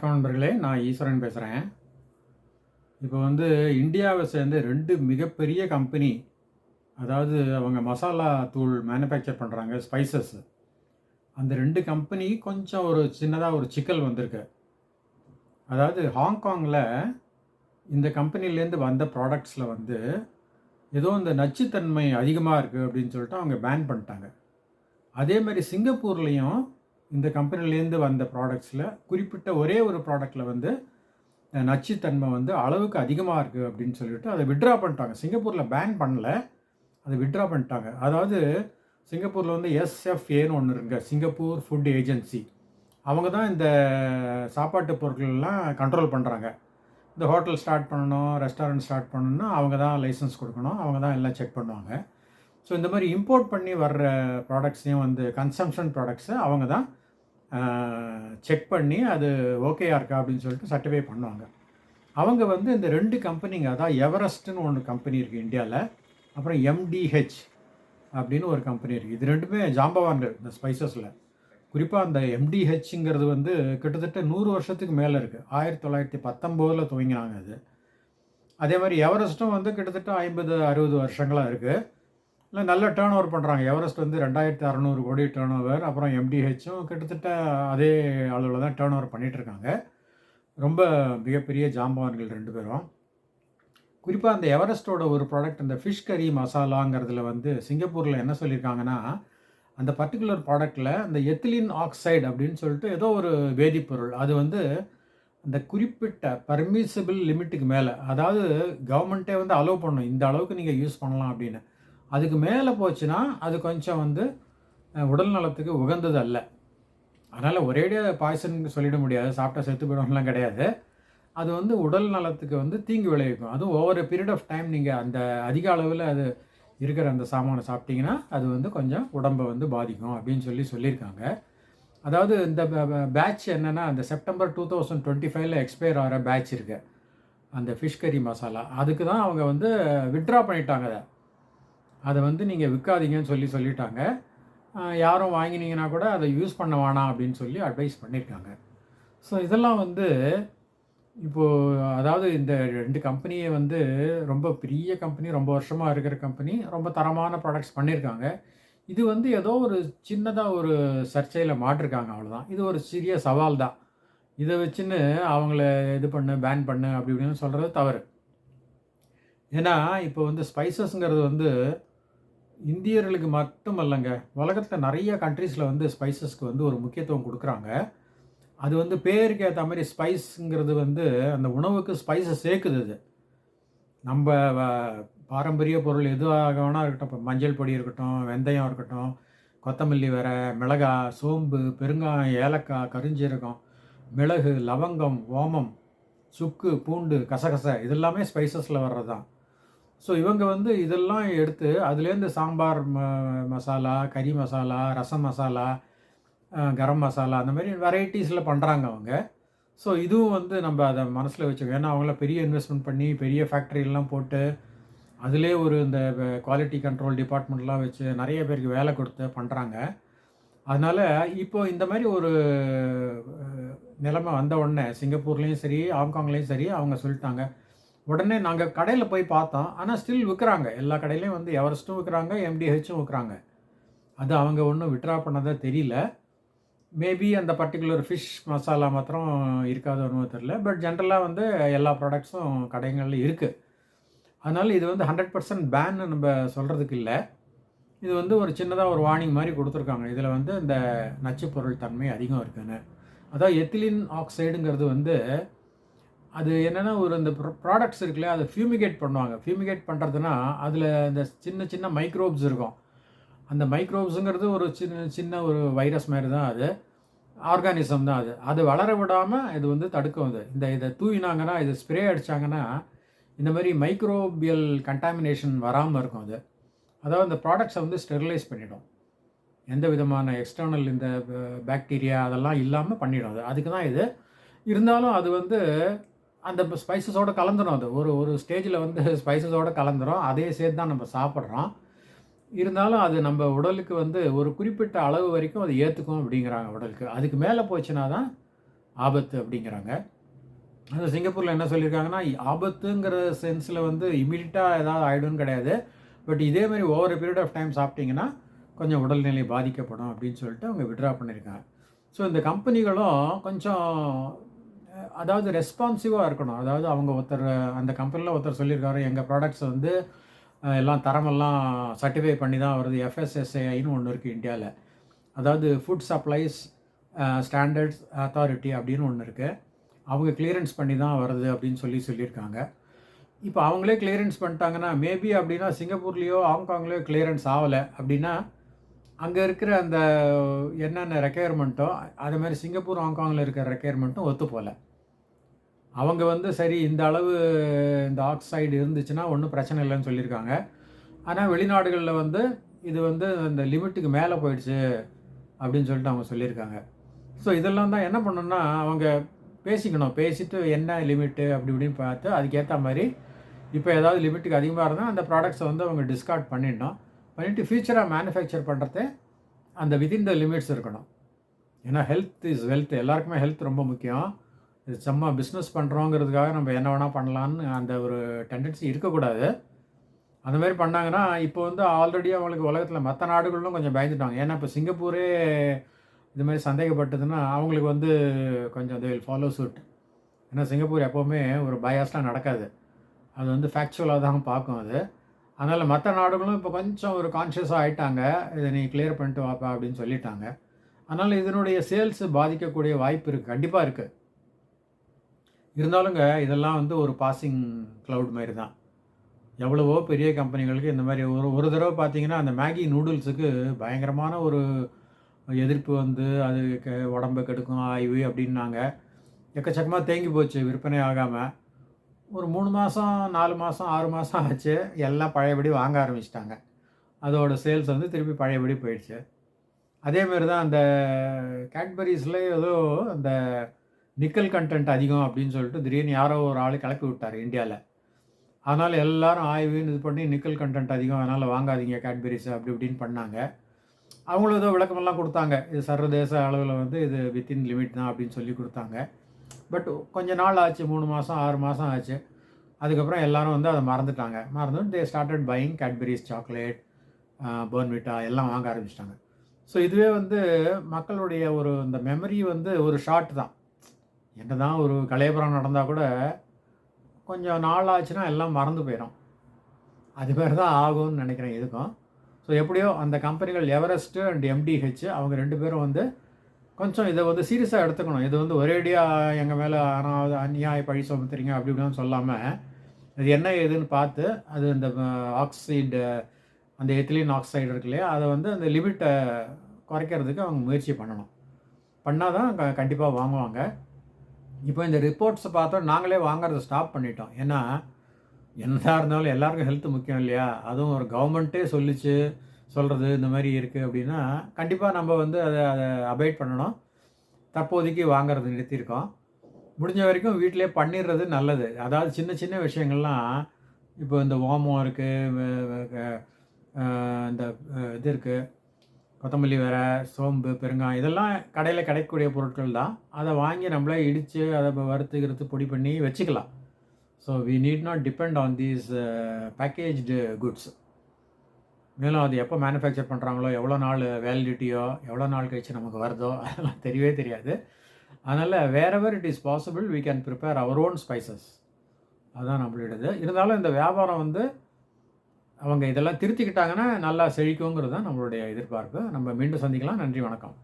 நான் ஈஸ்வரன் பேசுகிறேன் இப்போ வந்து இந்தியாவை சேர்ந்த ரெண்டு மிகப்பெரிய கம்பெனி அதாவது அவங்க மசாலா தூள் மேனுஃபேக்சர் பண்ணுறாங்க ஸ்பைசஸ் அந்த ரெண்டு கம்பெனி கொஞ்சம் ஒரு சின்னதாக ஒரு சிக்கல் வந்திருக்கு. அதாவது ஹாங்காங்கில் இந்த கம்பெனிலேருந்து வந்த ப்ராடக்ட்ஸில் வந்து ஏதோ இந்த நச்சுத்தன்மை அதிகமாக இருக்குது அப்படின்னு சொல்லிட்டு அவங்க பேன் பண்ணிட்டாங்க. அதே மாதிரி சிங்கப்பூர்லேயும் இந்த கம்பெனிலேருந்து வந்த ப்ராடக்ட்ஸில் குறிப்பிட்ட ஒரே ஒரு ப்ராடக்ட்டில் வந்து நச்சுத்தன்மை வந்து அளவுக்கு அதிகமாக இருக்குது அப்படின்னு சொல்லிட்டு அதை விட்ரா பண்ணிட்டாங்க. சிங்கப்பூரில் பேன் பண்ணல அதை விட்ரா பண்ணிட்டாங்க. அதாவது சிங்கப்பூரில் வந்து எஸ்எஃப்ஏன்னு ஒன்று இருங்க சிங்கப்பூர் ஃபுட் ஏஜென்சி அவங்க தான் இந்த சாப்பாட்டு பொருட்கள்லாம் கண்ட்ரோல் பண்ணுறாங்க இந்த ஹோட்டல் ஸ்டார்ட் பண்ணணும் ரெஸ்டாரண்ட் ஸ்டார்ட் பண்ணணும்னா அவங்க தான் லைசன்ஸ் கொடுக்கணும் அவங்க தான் எல்லாம் செக் பண்ணுவாங்க. ஸோ இந்த மாதிரி இம்போர்ட் பண்ணி வர்ற ப்ராடக்ட்ஸையும் வந்து கன்சம்ஷன் ப்ராடக்ட்ஸை அவங்க தான் செக் பண்ணி அது ஓகேயா இருக்கா அப்படின்னு சொல்லிட்டு சர்டிஃபை பண்ணுவாங்க. அவங்க வந்து இந்த ரெண்டு கம்பெனிங்க அதான் எவரெஸ்ட்னு ஒன்று கம்பெனி இருக்குது இந்தியாவில் அப்புறம் எம்டிஹெச் அப்படின்னு ஒரு கம்பெனி இருக்குது இது ரெண்டுமே ஜாம்பவான்கள் இந்த ஸ்பைசஸில் குறிப்பாக அந்த எம்டிஹெச்ங்கிறது வந்து கிட்டத்தட்ட நூறு வருஷத்துக்கு மேலே இருக்குது ஆயிரத்தி தொள்ளாயிரத்தி பத்தொம்போதில் துவங்கினாங்க அது. அதே மாதிரி எவரெஸ்ட்டும் வந்து கிட்டத்தட்ட ஐம்பது அறுபது வருஷங்களாக இருக்குது இல்லை நல்ல டேர்ன் ஓவர் பண்ணுறாங்க எவரெஸ்ட் வந்து ரெண்டாயிரத்தி அறநூறு கோடி டேர்ன் ஓவர் அப்புறம் எம்டிஹெச்சும் கிட்டத்தட்ட அதே அளவில் தான் டேர்ன் ஓவர் பண்ணிகிட்ருக்காங்க ரொம்ப மிகப்பெரிய ஜாம்பவான்கள் ரெண்டு பேரும். குறிப்பாக அந்த எவரெஸ்ட்டோட ஒரு ப்ராடக்ட் இந்த ஃபிஷ் கறி மசாலாங்கிறதுல வந்து சிங்கப்பூரில் என்ன சொல்லியிருக்காங்கன்னா அந்த பர்டிகுலர் ப்ராடக்ட்டில் அந்த எத்திலின் ஆக்சைடு அப்படின்னு சொல்லிட்டு ஏதோ ஒரு வேதிப்பொருள். அது வந்து அந்த குறிப்பிட்ட பர்மிசபிள் லிமிட்டுக்கு மேலே அதாவது கவர்மெண்ட்டே வந்து அலோவ் பண்ணும் இந்த அளவுக்கு நீங்கள் யூஸ் பண்ணலாம் அப்படின்னு. அதுக்கு மேலே போச்சுன்னா அது கொஞ்சம் வந்து உடல் நலத்துக்கு உகந்தது அல்ல அதனால் ஒரேடியாக பாய்சன் சொல்லிட முடியாது. சாப்பிட்டா செத்து போயிடும்லாம் கிடையாது. அது வந்து உடல் நலத்துக்கு வந்து தீங்கு விளைவிக்கும். அதுவும் ஒவ்வொரு பீரியட் ஆஃப் டைம் நீங்கள் அந்த அதிக அளவில் அது இருக்கிற அந்த சாமானை சாப்பிட்டிங்கன்னா அது வந்து கொஞ்சம் உடம்பை வந்து பாதிக்கும் அப்படின்னு சொல்லி சொல்லியிருக்காங்க. அதாவது இந்த பேட்ச் என்னென்னா அந்த செப்டம்பர் டூ தௌசண்ட் டுவெண்ட்டி ஃபைவ்ல எக்ஸ்பயர் ஆகிற பேட்ச் இருக்குது அந்த ஃபிஷ் கறி மசாலா அதுக்கு தான் அவங்க வந்து விட்ரா பண்ணிட்டாங்க அதை. அதை வந்து நீங்கள் விற்காதீங்கன்னு சொல்லி சொல்லிட்டாங்க. யாரும் வாங்கினீங்கன்னா கூட அதை யூஸ் பண்ண வேணாம் அப்படின்னு சொல்லி அட்வைஸ் பண்ணியிருக்காங்க ஸோ இதெல்லாம் வந்து இப்போது அதாவது இந்த ரெண்டு கம்பெனியை வந்து ரொம்ப பெரிய கம்பெனி ரொம்ப வருஷமாக இருக்கிற கம்பெனி ரொம்ப தரமான ப்ராடக்ட்ஸ் பண்ணியிருக்காங்க இது வந்து ஏதோ ஒரு சின்னதாக ஒரு சர்ச்சையில் மாட்டிருக்காங்க அவ்வளோதான் இது ஒரு சிறிய சவால் தான். இதை வச்சுன்னு அவங்கள இது பண்ணு பேன் பண்ணு அப்படி இப்படின்னு சொல்கிறது தவறு. ஏன்னா இப்போ வந்து ஸ்பைசஸ்ங்கிறது வந்து இந்தியர்களுக்கு மட்டும் இல்லைங்க உலகத்தில் நிறைய கண்ட்ரீஸில் வந்து ஸ்பைசஸ்க்கு வந்து ஒரு முக்கியத்துவம் கொடுக்குறாங்க. அது வந்து பேருக்கு ஏற்ற மாதிரி ஸ்பைஸுங்கிறது வந்து அந்த உணவுக்கு ஸ்பைஸை சேர்க்குது அது. நம்ம வ- பாரம்பரிய பொருள் எதுவாக வேணா இருக்கட்டும். இப்போ மஞ்சள் பொடி இருக்கட்டும் வெந்தயம் இருக்கட்டும் கொத்தமல்லி வேற மிளகா சோம்பு பெருங்காயம் ஏலக்காய் கருஞ்சீரகம் மிளகு லவங்கம் ஓமம் சுக்கு பூண்டு கசகச இதெல்லாமே ஸ்பைசஸில் வர்றது தான் ஸோ இவங்க வந்து இதெல்லாம் எடுத்து அதுலேருந்து சாம்பார் ம மசாலா கறி மசாலா ரசம் மசாலா கரம் மசாலா அந்த மாதிரி வெரைட்டிஸில் பண்ணுறாங்க அவங்க. ஸோ இதுவும் வந்து நம்ம அதை மனசில் வச்சுக்கோ. ஏன்னா அவங்கள பெரிய இன்வெஸ்ட்மெண்ட் பண்ணி பெரிய ஃபேக்ட்ரியெல்லாம் போட்டு அதிலே ஒரு இந்த குவாலிட்டி கண்ட்ரோல் டிபார்ட்மெண்ட்லாம் வச்சு நிறைய பேருக்கு வேலை கொடுத்து பண்ணுறாங்க அதனால் இப்போ இந்த மாதிரி ஒரு நிலைமை வந்த உடனே சிங்கப்பூர்லேயும் சரி ஹாங்காங்லேயும் சரி அவங்க சொல்லிட்டாங்க. உடனே நாங்கள் கடையில் போய் பார்த்தோம். ஆனால் ஸ்டில் விற்கிறாங்க எல்லா கடையிலையும் வந்து எவரெஸ்ட்டும் விற்கிறாங்க எம்டிஹெச்சும் விற்கிறாங்க அது அவங்க ஒன்றும் விட்ரா பண்ணதாக தெரியல. மேபி அந்த பர்டிகுலர் ஃபிஷ் மசாலா மாத்திரம் இருக்காது ஒன்றும் தெரில பட் ஜென்ரலாக வந்து எல்லா ப்ராடக்ட்ஸும் கடைகளில் இருக்குது அதனால் இது வந்து ஹண்ட்ரட் பர்சன்ட் பேன்னு நம்ம சொல்கிறதுக்கு இல்லை. இது வந்து ஒரு சின்னதாக ஒரு வார்னிங் மாதிரி கொடுத்துருக்காங்க. இதில் வந்து இந்த நச்சுப்பொருள் தன்மை அதிகம் இருக்குதுன்னு அதாவது எத்திலின் ஆக்சைடுங்கிறது வந்து அது என்னென்னா ஒரு இந்த ப்ராடக்ட்ஸ் இருக்குல்ல அதை ஃபியூமிகேட் பண்ணுவாங்க. ஃபியூமிகேட் பண்ணுறதுனா அதில் இந்த சின்ன சின்ன மைக்ரோப்ஸ் இருக்கும். அந்த மைக்ரோப்ஸுங்கிறது ஒரு சின்ன சின்ன ஒரு வைரஸ் மாதிரி தான் அது. ஆர்கானிசம் தான் அது. அது வளர விடாமல் இது வந்து தடுக்கும் அது. இந்த இதை தூவினாங்கன்னா இதை ஸ்ப்ரே அடித்தாங்கன்னா இந்த மாதிரி மைக்ரோபியல் கண்டாமினேஷன் வராமல் இருக்கும் அது. அதாவது இந்த ப்ராடக்ட்ஸை வந்து ஸ்டெரிலைஸ் பண்ணிடும். எந்த விதமான எக்ஸ்டர்னல் இந்த பாக்டீரியா அதெல்லாம் இல்லாமல் பண்ணிடும் அது. அதுக்கு தான் இது. இருந்தாலும் அது வந்து அந்த ஸ்பைசஸோடு கலந்துரும் அது. ஒரு ஒரு ஸ்டேஜில் வந்து ஸ்பைசஸோடு கலந்துடும் அதே சேர்த்து தான் நம்ம சாப்பிட்றோம். இருந்தாலும் அது நம்ம உடலுக்கு வந்து ஒரு குறிப்பிட்ட அளவு வரைக்கும் அது ஏற்றுக்கும் அப்படிங்கிறாங்க உடலுக்கு. அதுக்கு மேலே போச்சுன்னா தான் ஆபத்து அப்படிங்கிறாங்க. அது சிங்கப்பூரில் என்ன சொல்லியிருக்காங்கன்னா ஆபத்துங்கிற சென்ஸில் வந்து இமீடியட்டாக ஏதாவது ஆகிடும்னு கிடையாது. பட் இதே மாதிரி ஓவர் பீரியட் ஆஃப் டைம் சாப்பிட்டிங்கன்னா கொஞ்சம் உடல்நிலை பாதிக்கப்படும் அப்படின்னு சொல்லிட்டு அவங்க விட்ரா பண்ணியிருக்காங்க. ஸோ இந்த கம்பெனிகளும் கொஞ்சம் அதாவது ரெஸ்பான்சிவாக இருக்கணும். அதாவது அவங்க ஒருத்தர் அந்த கம்பெனியில் ஒருத்தர் சொல்லியிருக்காரு எங்கள் ப்ராடக்ட்ஸ் வந்து எல்லாம் தரமெல்லாம் சர்டிஃபை பண்ணி தான் வருது. எஃப்எஸ்எஸ்ஏஐன்னு ஒன்று இருக்குது இந்தியாவில் அதாவது ஃபுட் சப்ளைஸ் ஸ்டாண்டர்ட்ஸ் அத்தாரிட்டி அப்படின்னு ஒன்று இருக்குது அவங்க கிளியரன்ஸ் பண்ணி தான் வருது அப்படின்னு சொல்லி சொல்லியிருக்காங்க. இப்போ அவங்களே கிளியரன்ஸ் பண்ணிட்டாங்கன்னா மேபி அப்படின்னா சிங்கப்பூர்லேயோ ஹாங்காங்லேயோ கிளியரன்ஸ் ஆகலை அப்படின்னா அங்கே இருக்கிற அந்த என்னென்ன ரெக்குயர்மெண்ட்டோ அதே மாதிரி சிங்கப்பூர் ஹாங்காங்கில் இருக்கிற ரெக்குயர்மெண்ட்டும் ஒத்து போகல அவங்க வந்து சரி இந்த அளவு இந்த ஆக்சைடு இருந்துச்சுன்னா ஒன்றும் பிரச்சனை இல்லைன்னு சொல்லியிருக்காங்க. ஆனால் வெளிநாடுகளில் வந்து இது வந்து அந்த லிமிட்டுக்கு மேலே போயிடுச்சு அப்படின்னு சொல்லிட்டு அவங்க சொல்லியிருக்காங்க. ஸோ இதெல்லாம் தான் என்ன பண்ணணும்னா அவங்க பேசிக்கணும். பேசிட்டு என்ன லிமிட்டு அப்படி இப்படின்னு பார்த்து அதுக்கேற்ற மாதிரி இப்போ ஏதாவது லிமிட்டுக்கு அதிகமாக இருந்தால் அந்த ப்ராடக்ட்ஸை வந்து அவங்க டிஸ்கார்ட் பண்ணிடணும். பண்ணிவிட்டு ஃபியூச்சராக மேனுஃபேக்சர் பண்ணுறது அந்த விதின் த லிமிட்ஸ் இருக்கணும். ஏன்னா ஹெல்த் இஸ் வெல்த் எல்லாருக்குமே ஹெல்த் ரொம்ப முக்கியம். இது சும்மா பிஸ்னஸ் பண்ணுறோங்கிறதுக்காக நம்ம என்ன வேணால் பண்ணலான்னு அந்த ஒரு டெண்டன்சி இருக்கக்கூடாது. அந்த மாதிரி பண்ணாங்கன்னா இப்போ வந்து ஆல்ரெடி அவங்களுக்கு உலகத்தில் மற்ற நாடுகளிலும் கொஞ்சம் பயந்துட்டாங்க. ஏன்னா இப்போ சிங்கப்பூரே இது மாதிரி சந்தேகப்பட்டதுன்னா அவங்களுக்கு வந்து கொஞ்சம் தே வில் ஃபாலோ சூட் ஏன்னா சிங்கப்பூர் எப்போவுமே ஒரு பயாஸ்லாம் நடக்காது. அது வந்து ஃபேக்சுவலாக தான் பார்க்கும் அது. அதனால் மற்ற நாடுகளும் இப்போ கொஞ்சம் ஒரு கான்ஷியஸாக ஆயிட்டாங்க. இதை நீ கிளியர் பண்ணிட்டு வாப்பா அப்படின்னு சொல்லிட்டாங்க. அதனால் இதனுடைய சேல்ஸ் பாதிக்கக்கூடிய வாய்ப்பு இருக்குது கண்டிப்பாக இருக்குது இருந்தாலுங்க இதெல்லாம் வந்து ஒரு பாசிங் க்ளவுட் மாதிரி தான் எவ்வளவோ பெரிய கம்பெனிகளுக்கு இந்த மாதிரி ஒரு ஒரு தடவை பார்த்தீங்கன்னா அந்த மேகி நூடுல்ஸுக்கு பயங்கரமான ஒரு எதிர்ப்பு வந்து அது க உடம்பை கெடுக்கும் ஆய்வு அப்படின்னாங்க. எக்கச்சக்கமாக தேங்கி போச்சு விற்பனை ஆகாமல் ஒரு மூணு மாதம் நாலு மாதம் ஆறு மாதம் ஆச்சு. எல்லாம் பழையபடி வாங்க ஆரம்பிச்சிட்டாங்க. அதோட சேல்ஸ் வந்து திருப்பி பழையபடி போயிடுச்சு. அதேமாரி தான் அந்த கேட்பரிஸ்ல ஏதோ அந்த நிக்கல் கண்டென்ட் அதிகம் அப்படின்னு சொல்லிட்டு திடீர்னு யாரோ ஒரு ஆள் கிளப்பி விட்டார் இந்தியாவில் அதனால் எல்லாரும் ஆய்வுன்னு இது பண்ணி நிக்கல் கண்டென்ட் அதிகம் அதனால் வாங்காதீங்க கேட்பரிஸ் அப்படி இப்படின்னு பண்ணாங்க. அவங்களும் ஏதோ விளக்கமெல்லாம் கொடுத்தாங்க. இது சர்வதேச அளவில் வந்து இது வித்தின் லிமிட் தான் அப்படின்னு சொல்லி கொடுத்தாங்க. பட் கொஞ்ச நாள் ஆச்சு மூணு மாதம் ஆறு மாதம் ஆச்சு. அதுக்கப்புறம் எல்லாரும் வந்து அதை மறந்துட்டாங்க. மறந்து they started buying Cadbury's chocolate Bournvita எல்லாம் வாங்க ஆரம்பிச்சிட்டாங்க. ஸோ இதுவே வந்து மக்களுடைய ஒரு இந்த மெமரி வந்து ஒரு ஷார்ட் தான். என்ன தான் ஒரு கலையபுரம் நடந்தால் கூட கொஞ்சம் நாள் ஆச்சுன்னா எல்லாம் மறந்து போயிடும் அது மாதிரி தான் ஆகும்னு நினைக்கிறேன் இதுக்கும் ஸோ எப்படியோ அந்த கம்பெனிகள் எவரெஸ்ட்டு அண்ட் எம்டிஹெச் அவங்க ரெண்டு பேரும் வந்து கொஞ்சம் இதை வந்து சீரியஸாக எடுத்துக்கணும். இது வந்து ஒரேடியாக எங்கள் மேலே ஆனால் அநியாய பழி சுமத்துறீங்க அப்படி இப்படின்னு சொல்லாமல் இது என்ன ஏதுன்னு பார்த்து அது இந்த ஆக்சைடு அந்த எத்திலின் ஆக்சைடு இருக்கு இல்லையா? அதை வந்து அந்த லிமிட்டை குறைக்கிறதுக்கு அவங்க முயற்சி பண்ணணும். பண்ணால் தான் க கண்டிப்பாக வாங்குவாங்க. இப்போ இந்த ரிப்போர்ட்ஸை பார்த்தோம் நாங்களே வாங்குறத ஸ்டாப் பண்ணிட்டோம். ஏன்னா என்னதாக இருந்தாலும் எல்லாருக்கும் ஹெல்த் முக்கியம் இல்லையா? அதுவும் ஒரு கவர்மெண்ட்டே சொல்லிச்சு சொல்கிறது இந்த மாதிரி இருக்குது அப்படின்னா கண்டிப்பாக நம்ம வந்து அதை அதை அபாய்ட் பண்ணணும். தற்போதைக்கு வாங்குறது நிறுத்தியிருக்கோம். முடிஞ்ச வரைக்கும் வீட்டிலே பண்ணிடுறது நல்லது. அதாவது சின்ன சின்ன விஷயங்கள்லாம் இப்போ இந்த ஓமம் இருக்குது இந்த இது இருக்குது கொத்தமல்லி வேற சோம்பு பெருங்காயம் இதெல்லாம் கடையில் கிடைக்கக்கூடிய பொருட்கள் தான். அதை வாங்கி நம்மளே இடித்து அதை வறுத்து கிறுத்து பொடி பண்ணி வச்சுக்கலாம். So we need not depend on these packaged goods மேலும் அது எப்போ மேனுஃபேக்சர் பண்ணுறாங்களோ எவ்வளோ நாள் வேலிடிட்டியோ எவ்வளோ நாள் கழிச்சு நமக்கு வருதோ அதெல்லாம் தெரியவே தெரியாது. அதனால் wherever it is possible we can prepare our own spices அதுதான் நம்மளுடையது இருந்தாலும் இந்த வியாபாரம் வந்து அவங்க இதெல்லாம் திருத்திக்கிட்டாங்கன்னா நல்லா செழிக்குங்கிறது தான் நம்மளுடைய எதிர்பார்ப்பு. நம்ம மீண்டும் சந்திக்கலாம். நன்றி வணக்கம்.